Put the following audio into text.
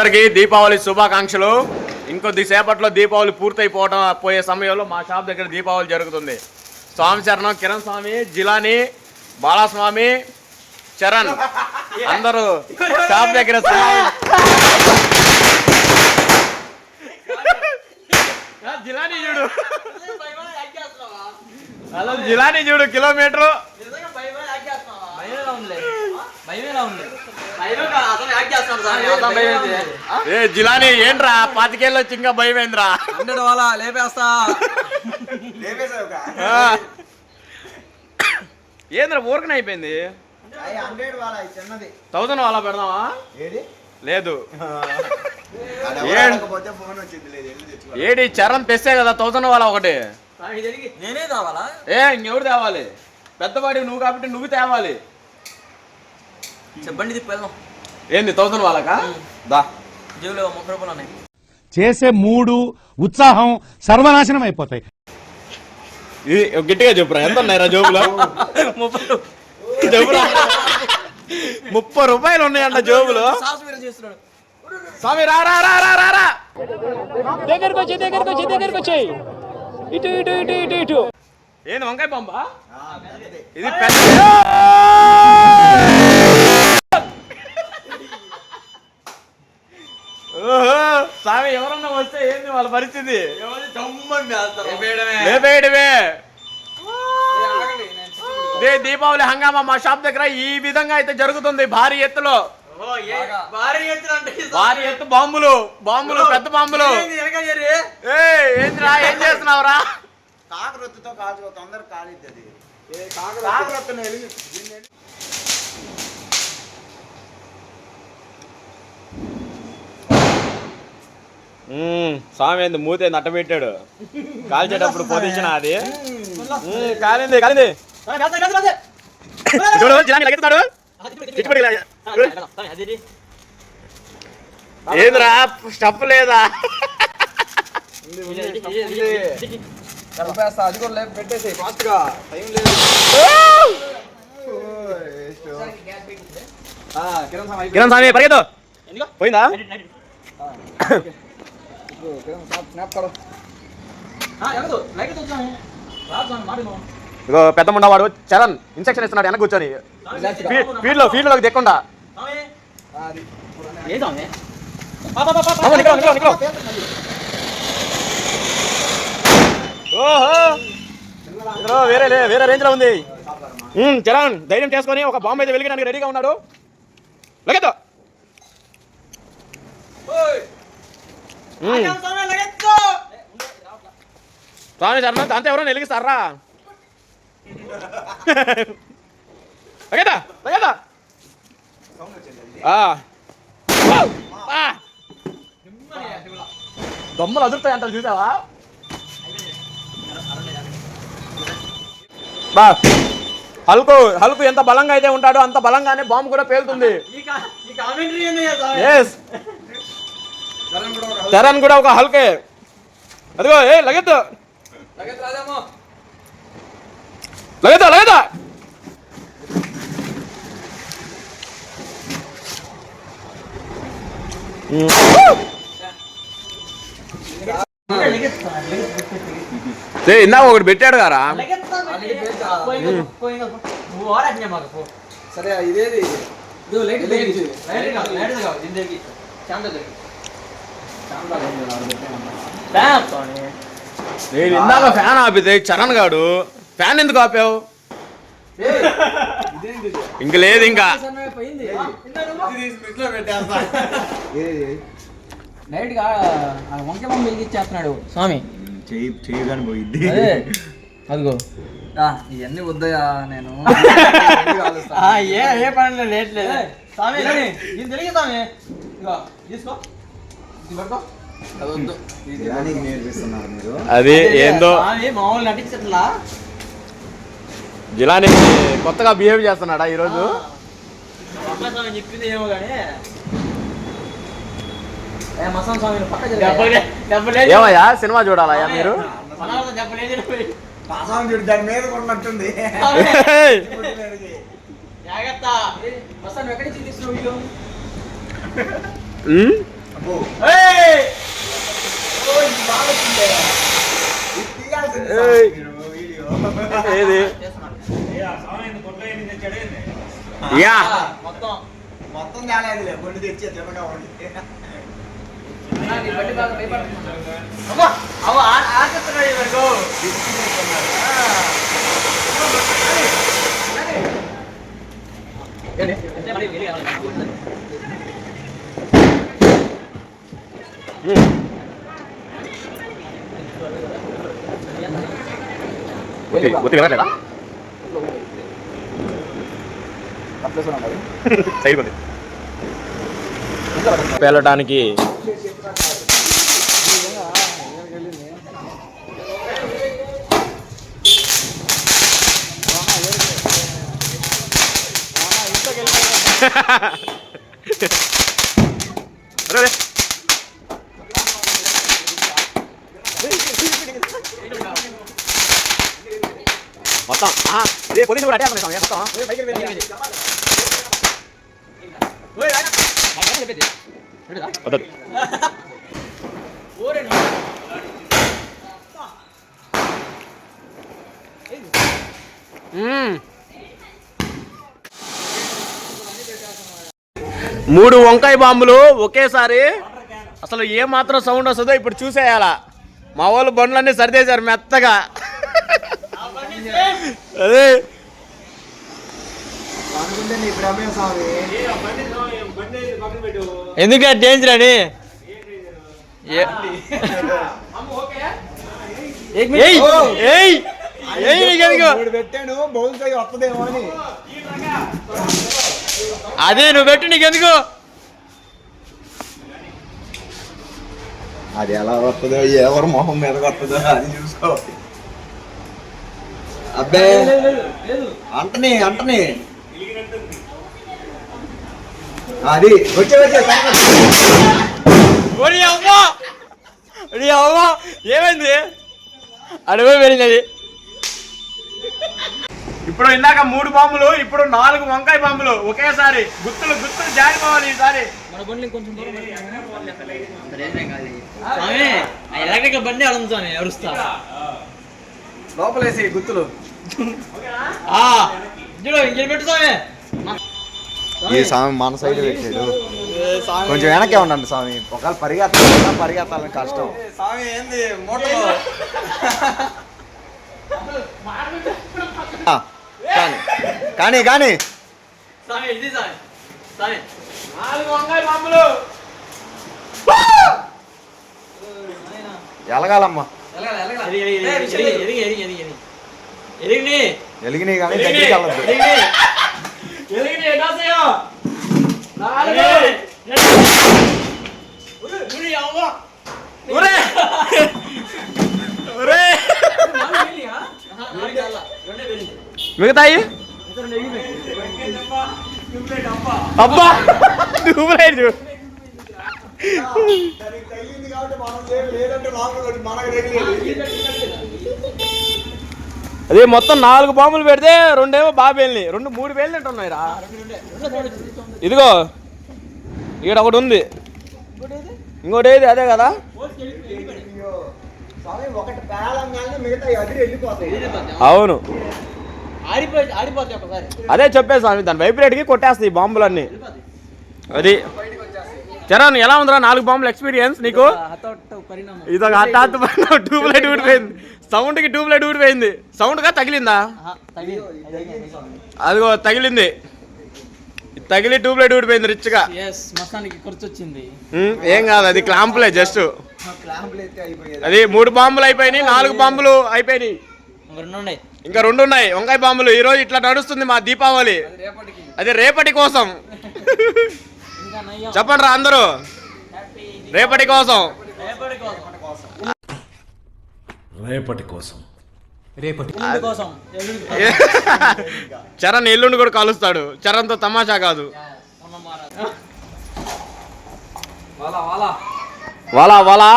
అందరికీ దీపావళి శుభాకాంక్షలు. ఇంకొద్ది సేపట్లో దీపావళి పూర్తయిపోవటం పోయే సమయంలో మా షాప్ దగ్గర దీపావళి జరుగుతుంది. స్వామి చరణం కిరణ్ స్వామి జిలాని బాలస్వామి చరణ్. అందరూ షాప్ దగ్గర జిలాని చూడు. హలో జిలాని చూడు కిలోమీటరు. ఏ జిలాని ఏంట్రా? పాతికేళ్ళు వచ్చి ఇంకా భయమేంద్రా? హండ్రెడ్ వాళ్ళ లేపేస్తా. ఏంద్రా ఊరకనే అయిపోయింది? వాళ్ళ థౌసండ్ అలా పెడదామా? ఏది? లేదు. వెళ్ళి ఏడి చరణ్ తెస్తే కదా థౌసండ్ వాళ్ళ ఒకటి? నేనే కావాలా ఏ ఇంకెవరు తేవాలి? పెద్దవాడివి నువ్వు కాబట్టి నువ్వు తేవాలి. చెప్పండి ఏంది థౌసండ్ వాళ్ళకా? దా. జేబులో ముప్పై రూపాయలు ఉన్నాయి. చేసే మూడు ఉత్సాహం సర్వనాశనం అయిపోతాయి. ఇది గట్టిగా చెప్పురా ఎంత ఉన్నాయిరా జోబులో? ముప్పై జోబులో ముప్పై రూపాయలు ఉన్నాయంట జోబులో. సాస్ మీరు చేస్తున్నాడు స్వామి రా రా రా రా రా రా. దగ్గరకు వచ్చి దగ్గరకు వచ్చి దగ్గరకు వచ్చి. ఇటు ఇటు ఇటు ఇటు ఇటు. ఏంది వంకాయ పంప. ఇది పెద్ద స్వామి ఎవరన్నా వస్తే ఏంది వాళ్ళ పరిస్థితి? లేపేయడమే. ఇదే దీపావళి హంగామా మా షాప్ దగ్గర ఈ విధంగా అయితే జరుగుతుంది భారీ ఎత్తులో. భారీ ఎత్తు బాంబులు బాంబులు పెద్ద బాంబులు. ఏ ఏంద్రా ఏం చేస్తున్నావురా? కాకరొత్తుతో కాల్చుకో తొందర కాలిద్ది అది కాకరొత్తుని స్వామి ఏంది మూతే నట్టబెట్టాడు. కాల్చేటప్పుడు పొజిషన్ అది. కాలింది కాలింది. ఏందిరా స్టఫ్ లేదా అది కూడా లేపు పెట్టేసి టైం కిరణ్ స్వామి పరిగెత్తు. పోయిందా? ఇగో పెద్ద చరణ్ ఇన్స్ట్రక్షన్ ఇస్తున్నాడు వెనక కూర్చొని. ఫీల్డ్లో ఫీల్డ్లోకి దిక్కుండా. వేరే వేరే రేంజ్లో ఉంది. చరణ్ ధైర్యం చేసుకొని ఒక బాంబు అయితే వెలిగడానికి రెడీగా ఉన్నాడు. లగెత్తో స్వామి ఎవరైనా వెలిగిస్తారా లగెత్తా లగెత్తా ఆ. ఆ. దొమ్మలు అదురుతాయి అంటారు చూసావా? బా. హల్కు హల్కు ఎంత బలంగా అయితే ఉంటాడో అంత బలంగానే బాంబు కూడా పేలుతుంది. ఎస్ చరణ్ కూడా ఒక హల్కే. అదిగో ఏ లగెత్తు. లగెత్తా లగెత్తా ఇందా ఒకటి పెట్టాడు గారా? సరే ఇదేది. నేను ఇందాక ఫ్యాన్ ఆపితే చరణ్ గాడు ఫ్యాన్ ఎందుకు ఆపావు? ఇంక లేదు ఇంకా. లైట్గా వంక బొమ్మ వెలిగించేస్తున్నాడు స్వామి. కానీ పోయిద్ది. అదే. అదిగో. ఇవన్నీ వద్దయా నేను. ఏ ఏ పని లేట్లేదు స్వామి తెలియదు స్వామి. తీసుకో. అది ఏందో? స్వామి మామూలు నటించట్లా? జిలాని కొత్తగా బిహేవ్ చేస్తున్నాడా ఈరోజు? చెప్పింది ఏమో కానీ ఏమయ్యా సినిమా చూడాలయ్యా మీరు? జాగ్రత్త. మసాన్ ఎక్కడి నుంచి తీసుకున్నావు వీడియో ఉమ్? అబ్బో ఏయ్! ఓ, ఇది బాగా వచ్చిందే. ఇది తీయాల్సింది ఏయ్. సార్ మీరు వీడియో. ఏది యా ఆ, మొత్తం మొత్తం తేలేదులే బండి తెచ్చే తినగా ఉండి అమ్మా అవ్వ ఆశిస్తున్నాడు ఒత్తి సైడ్ పేలటానికి అరే అరే. మొత్తం ఇదే పొజిషన్ కూడా అటే అనుకున్నాం, ఏ మొత్తం మ్మ్. మూడు వంకాయ బాంబులు ఒకేసారి. అసలు ఏ మాత్రం సౌండ్ వస్తుందో ఇప్పుడు చూసేయాలా. మా వాళ్ళు బండ్లన్నీ సరిదేశారు మెత్తగా. అదే. ఎందుకు డేంజర్ అని ఏయ్ ఏయ్ ఏయ్ నీకెందుకు మూడు పెట్టాను బౌన్స్ అయ్యి వస్తుందేమో అని. అదే నువ్వు పెట్టు నీకెందుకు అది ఎలా వస్తుందో ఎవరు మొహం మీద వస్తుందో అది చూసుకోవాలి. అబ్బే అంటని అంటని అది వచ్చే వచ్చే ఏమైంది అడవి వెళ్ళింది అది ఇప్పుడు ఇందాక మూడు బాంబులు ఇప్పుడు నాలుగు వంకాయ బాంబులు ఒకేసారి గుత్తులు గుత్తులు జారిపోవాలి ఈసారి మన బండ్లు ఇంకొంచెం స్వామి ఆ ఎలక్ట్రికల్ బండి అడుగు స్వామి ఎవరుస్తా లోపలేసి గుర్తులు ఈ స్వామి మన సైడ్ పెట్టాడు. కొంచెం వెనకే ఉండండి స్వామి. ఒకవేళ పరిగెత్తాలన్నా పరిగెత్తాలని కష్టం. స్వామి ఏంది? కానీ కానీ కానీ. ఎలగాలమ్మా. ఎరిగి ఎరిగి ఎరిగి ఎరిగి ఎరిగి ఎరిగి ఎరిగి వెలిగినాయి కానీ దగ్గరికి వెళ్ళద్దు ఎలిగిన ఎటాసయ్యో నాలుగు ఒరే ఒరే మిగతాయి అబ్బా ట్యూబ్లైట్ అదే మొత్తం నాలుగు బాంబులు పెడితే రెండేమో బాగా పేలినాయి రెండు మూడు పేలినట్టు ఉన్నాయి రా ఇదిగో ఇక్కడ ఒకటి ఉంది. ఇంకోటి ఏది అదే కదా? అవును. అదే చెప్పేసి స్వామి దాని వైబ్రేట్కి కొట్టేస్తాయి ఈ బాంబులన్నీ. అది. చరణ్ ఎలా ఉందిరా నాలుగు బాంబులు ఎక్స్పీరియన్స్ నీకు? హఠాత్ పరిణామం. ఇదొక హఠాత్ ట్యూబ్ లైట్ ఊడిపోయింది. సౌండ్కి ట్యూబ్ లైట్ ఊడిపోయింది. సౌండ్గా తగిలిందా? అదిగో తగిలింది. తగిలి ట్యూబ్ లైట్ ఊడిపోయింది రిచ్గా. ఏం కాదు అది క్లాంపులే జస్ట్ అది మూడు బాంబులు అయిపోయినాయి నాలుగు బాంబులు అయిపోయినాయి. ఇంక రెండు ఉన్నాయి ఇంకా రెండు ఉన్నాయి వంకాయ బాంబులు. ఈ రోజు ఇట్లా నడుస్తుంది మా దీపావళి. రేపటికి. అది రేపటి కోసం. చెప్పండి రా అందరూ. రేపటి కోసం. రేపటి కోసం. రేపటి. కోసం చరణ్ ఎల్లుండి కూడా కాలుస్తాడు. చరణ్తో తమాషా కాదు. వాలా. వాలా వాలా.